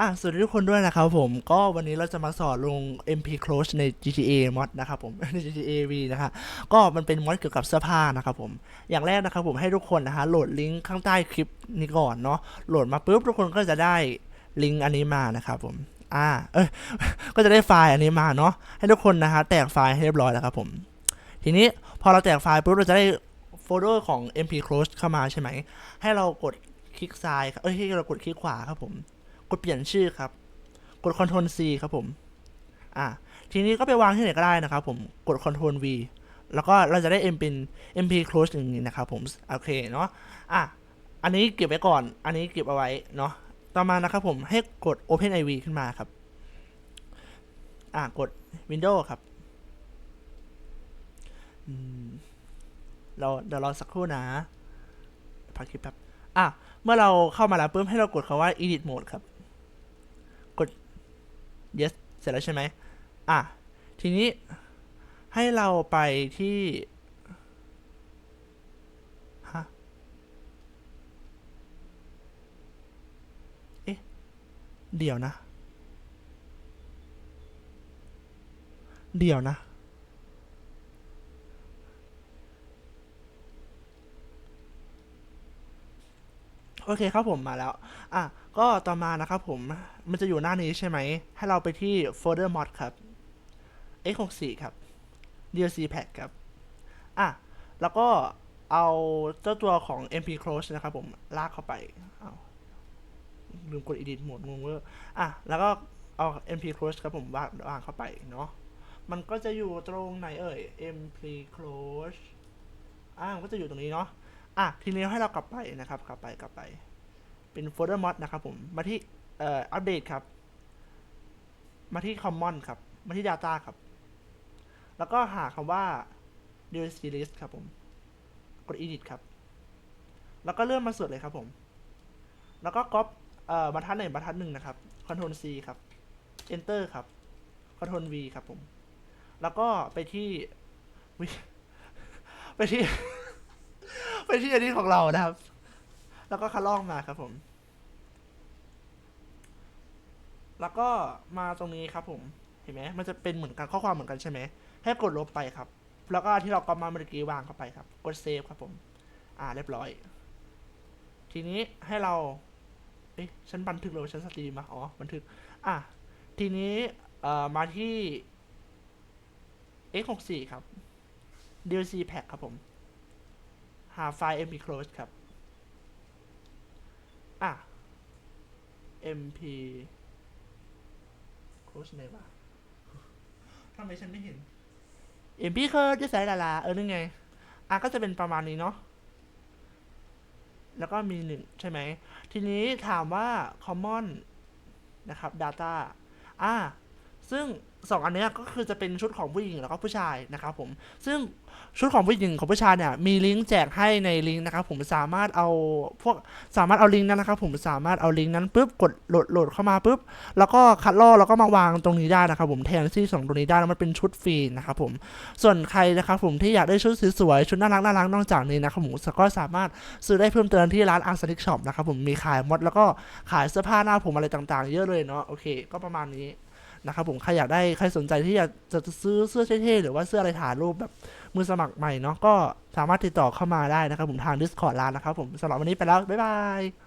อะสวัสดีทุกคนด้วยนะครับผมก็วันนี้เราจะมาสอนลง MP Close ใน GTA mod นะครับผมใน GTA V นะฮะก็มันเป็นมอดเกี่ยวกับเสื้อผ้านะครับผมอย่างแรกนะครับผมให้ทุกคนนะฮะโหลดลิงก์ข้างใต้คลิปนี้ก่อนเนาะโหลดมาปุ๊บทุกคนก็จะได้ลิงก์อันนี้มานะครับผมอ่าเอ้ยก็จะได้ไฟล์อันนี้มาเนาะให้ทุกคนนะฮะแตกไฟล์ให้เรียบร้อยแล้วครับผม ทีนี้พอเราแตกไฟล์ปุ๊บเราจะได้โฟลเดอร์ของ MP Close เข้ามาใช่ไหมให้เรากดคลิกซ้ายครับเอ้ยให้เรากดคลิกขวาครับผม กดเปลี่ยนชื่อครับ กด Ctrl C ครับผม อะทีนี้ก็ไปวางที่ไหนก็ได้นะครับผม กด Ctrl V แล้วก็เราจะได้ M เป็น MP close อย่างนี้นะครับผม โอเคเนาะ อะ อันนี้เก็บไว้ก่อน อันนี้เก็บเอาไว้เนาะ ต่อมานะครับผม ให้กด Open IV ขึ้นมาครับ อะ กด Windows ครับเราเดี๋ยวรอสักครู่นะ พักคลิปแป๊บ อะ เมื่อเราเข้ามาแล้วปุ๊บให้เรากดคาว่า edit mode ครับ yes เสร็จแล้วใช่ไหมอะ ทีนี้ให้เราไปที่ฮะเอ๊ะ เดี๋ยวนะ เดี๋ยวนะ โอเคครับผมมาแล้ว อะ ก็ต่อมานะครับผม มันจะอยู่หน้านี้ใช่ไหม ให้เราไปที่โฟลเดอร์ mod ครับ x64 ครับ DLC pack ครับ อะ แล้วก็เอาเจ้าตัวของ mp close นะครับผม ลากเข้าไปเอาลืมกด edit หมดงงเวอร์อะ แล้วก็เอา mp close ครับผมวางวางเข้าไปเนาะ มันก็จะอยู่ตรงไหนเอ่ย mp close อะก็จะอยู่ตรงนี้เนาะ อะทีนี้ให้เรากลับไปนะครับ กลับไปกลับไป เป็นโฟลเดอร์ mod นะครับผม มาที่เอ่ออัปเดตครับ มาที่ common ครับ มาที่ data ครับ แล้วก็หาคำว่า DLC list ครับผม กด edit ครับ แล้วก็เลื่อนมาสุดเลยครับผม แล้วก็ก๊อปเอ่อบรรทัดหนึ่งบรรทัดหนึ่งนะครับ Ctrl C ครับ Enter ครับ Ctrl V ครับผม แล้วก็ไปที่ ไปที่ ไปที่อันนี้ของเรานะครับ แล้วก็คัดลอกมาครับผม แล้วก็มาตรงนี้ครับ ผม เห็นไหมมันจะเป็นเหมือนกันข้อความเหมือนกันใช่ไหม ให้กดลบไปครับ แล้วก็ที่เราก็มาเมื่อกี้วางเข้าไปครับ กดเซฟครับผม อ่าเรียบร้อย ทีนี้ให้เรา เอ๊ะฉันบันทึกเลยฉันสตรีมมาอ๋อ บันทึก อะ ทีนี้ เอ่อ มาที่ x64 ครับ DLC pack ครับผม หาไฟล์ mp close ครับ อะ mp close ไหนวะทำไมฉันไม่เห็น mp close จะใส่ลาลา เออ นี่ไง อะ ก็จะเป็นประมาณนี้เนาะ แล้วก็มีหนึ่งใช่ไหม ทีนี้ถามว่า common นะครับ data อ่าซึ่ง สองอันเนี้ยก็คือจะเป็นชุดของผู้หญิงแล้วก็ผู้ชายนะครับผม ซึ่งชุดของผู้หญิงของผู้ชายเนี่ยมีลิงก์แจกให้ในลิงก์นะครับผมสามารถเอาพวกสามารถเอาลิงก์นั้นนะครับผมสามารถเอาลิงก์นั้นปุ๊บกดโหลดโหลดเข้ามาปุ๊บแล้วก็คัดลอกแล้วก็มาวางตรงนี้ได้นะครับผมแทนที่สองตรงนี้ได้แล้วมันเป็นชุดฟรีนะครับผมส่วนใครนะครับผมที่อยากได้ชุดสวยๆชุดน่ารักน่ารักนอกจากนี้นะครับผมก็สามารถซื้อได้เพิ่มเติมที่ร้านอาร์ซ n นิกช็อปนะครับผมมีขายมดแล้วก็ขายเสื้อผ้าหน้าผมอะไรต่างๆ เยอะเลยเนาะโอเค ก็ประมาณนี้ นะครับผมใครอยากได้ใครสนใจที่อยากจะซื้อเสื้อเท่ๆหรือว่าเสื้ออะไรถ่ายรูปแบบมือสมัครใหม่เนาะก็สามารถติดต่อเข้ามาได้นะครับผมทาง Discord ร้านนะครับผมสำหรับวันนี้ไปแล้วบ๊ายบาย